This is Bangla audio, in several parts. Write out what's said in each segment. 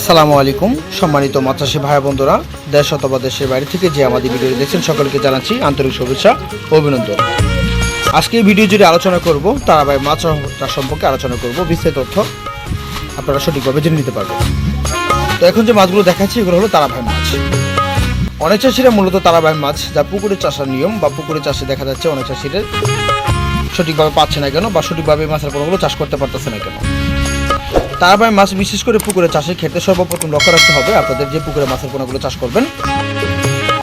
আসসালামু আলাইকুম। সম্মানিত মাতাসী ভাই বন্ধুরা দেশ অথবা দেশের বাইরে থেকে যে আমাদের ভিডিও দেখছেন, সকলকে জানাচ্ছি আন্তরিক শুভেচ্ছা অভিনন্দন। আজকে এই ভিডিও জুড়ে আলোচনা করব তারাবাই মাছ সম্পর্কে আলোচনা করব, বিস্তারিত তথ্য আপনারা সঠিকভাবে জেনে নিতে পারবেন। তো এখন যে মাছগুলো দেখাচ্ছি, এগুলো হলো তারাভাই মাছ। অনেক চাষিরা মূলত তারাবাই মাছ, যা পুকুরে চাষার নিয়ম বা পুকুরে চাষে দেখা যাচ্ছে অনেক চাষিরা সঠিকভাবে পাচ্ছে না কেন বা সঠিকভাবে মাছের পণ্যগুলো চাষ করতে পারতেছে না কেন। তারপরে মাছ বিশেষ করে পুকুরে চাষের ক্ষেত্রে সর্বপ্রথম লক্ষ্য রাখতে হবে আপনাদের যে পুকুরে মাছের পোনাগুলো চাষ করবেন।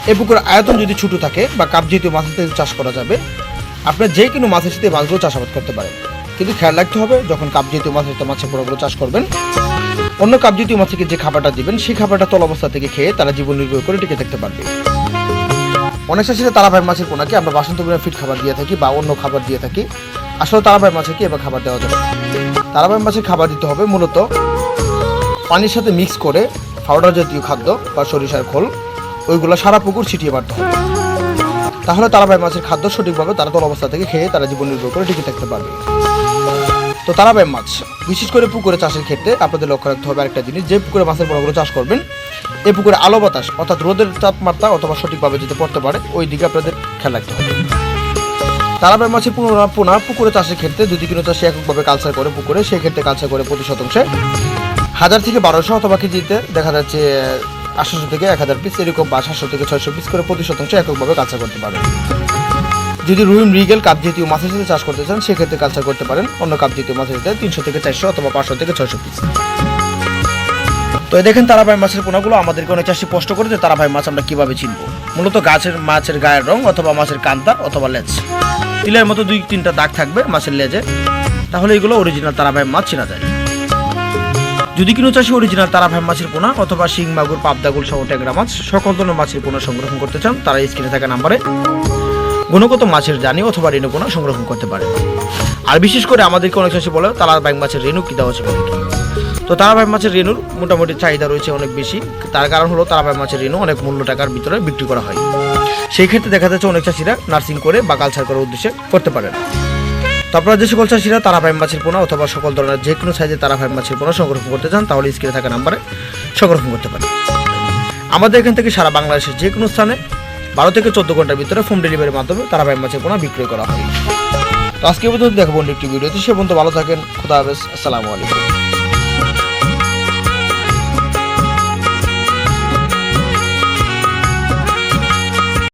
এই পুকুরের আয়তন যদি ছোট থাকে বা কাপ জাতীয় মাছের সাথে চাষ করা যাবে, আপনার যে কোনো মাছের সাথে মাছগুলো চাষাবাদ করতে পারেন। কিন্তু খেয়াল রাখতে হবে, যখন কাপ জাতীয় মাছের সাথে মাছের পোনাগুলো চাষ করবেন, অন্য কাপ জাতীয় মাছকে যে খাবারটা দিবেন, সেই খাবারটা তল অবস্থা থেকে খেয়ে তারা জীবন নির্ভর করে টিকে থাকতে পারবে। অনেক চাষিরা তারাভাই মাছের পোনাকে আমরা বাসন্ত ফিট খাবার দিয়ে থাকি বা অন্য খাবার দিয়ে থাকি। আসলে তারাভাই মাছকে এবার খাবার দেওয়া যাবে। তারাবাই মাছের খাবার দিতে হবে মূলত পানির সাথে মিক্স করে পাউডার জাতীয় খাদ্য বা সরিষার খোল, ওইগুলো সারা পুকুর ছিটিয়ে মারতে হবে। তাহলে তারাবাই মাছের খাদ্য সঠিকভাবে তারা তল অবস্থা থেকে খেয়ে তারা জীবন নির্ভর করে টিকে থাকতে পারবে। তো তারাবাই মাছ, বিশেষ করে পুকুরে চাষের ক্ষেত্রে আপনাদের লক্ষ্য রাখতে হবে আরেকটা জিনিস, যে পুকুরে মাছের বড়গুলো চাষ করবেন, এই পুকুরে আলো বাতাস, অর্থাৎ রোদের তাপমাত্রা অথবা সঠিকভাবে যেতে পড়তে পারে, ওই দিকে আপনাদের খেয়াল রাখতে হবে। তারাবাই মাছের পুনরা পোনা পুকুরে চাষের ক্ষেত্রে যদি কোনো চাষি এককভাবে কালচার করে পুকুরে, সেই ক্ষেত্রে কালচার করে প্রতি শতাংশে হাজার থেকে বারোশো অথবা কেজিতে দেখা যাচ্ছে আটশোশো থেকে এক হাজার পিস এরকম বা সাতশো থেকে ছয়শো পিস করে প্রতি শতাংশে এককভাবে কালচার করতে পারেন। যদি রুই, মৃগেল, কাপ জাতীয় মাছের সাথে চাষ করতে চান, সেক্ষেত্রে কালচার করতে পারেন অন্য কাপ জাতীয় মাছের সাথে তিনশো থেকে চারশো অথবা পাঁচশো থেকে ছয়শো পিস তো দেখেন তারাভাই মাছের পোনাগুলো, আমাদেরকে অনেক চাষি কষ্ট করে যে তারাভাই মাছ আমরা কীভাবে চিনবো মূলত গাছের, মাছের গায়ের রং অথবা মাছের কান্তা অথবা লেজ। তিলের মতো দুই তিনটা দাগ থাকবে মাছের লেজে। তাহলে এগুলো অরিজিনাল তারাভাই মাছ চেনা যায়। যদি কোনো চাষি অরিজিনাল তারাভাই মাছের পোনা অথবা শিং, মাগুর পাবদাগুল সহ ট্যাংরা মাছ সকল ধরনের মাছের পোনা সংরক্ষণ করতে চান, তারা স্ক্রিনে থাকা নাম্বারে গুণগত মাছের জানি অথবা রেণু পোনা সংরক্ষণ করতে পারে আর বিশেষ করে আমাদেরকে অনেক চাষি বলে তারা ব্যাং মাছের রেণু কি দেওয়া হচ্ছে তো তারাভাই মাছের রেণুর মোটামুটি চাহিদা রয়েছে অনেক বেশি। তার কারণ হলো তারাভাই মাছের রেণু অনেক মূল্য টাকার ভিতরে বিক্রি করা হয়। সেই ক্ষেত্রে দেখা যাচ্ছে অনেক চাষিরা নার্সিং করে বা কালচার করার উদ্দেশ্যে করতে পারেন। তো আপনারা যে সকল চাষিরা তারাভাই মাছের পোনা অথবা সকল ধরনের যে কোনো সাইজে তারাভাই মাছের পোনা সংরক্ষণ করতে চান, তাহলে স্ক্রিনে থাকা নাম্বারে সংরক্ষণ করতে পারেন। আমাদের এখান থেকে সারা বাংলাদেশের যে কোনো স্থানে বারো থেকে চোদ্দ ঘণ্টার ভিতরে হোম ডেলিভারির মাধ্যমে তারাভাই মাছের পোনা বিক্রয় করা হয়। তো আজকে পর্যন্ত দেখব একটি ভিডিওতে। সে পর্যন্ত ভালো থাকেন। খুদা হাফেজ। আসসালামু আলাইকুম।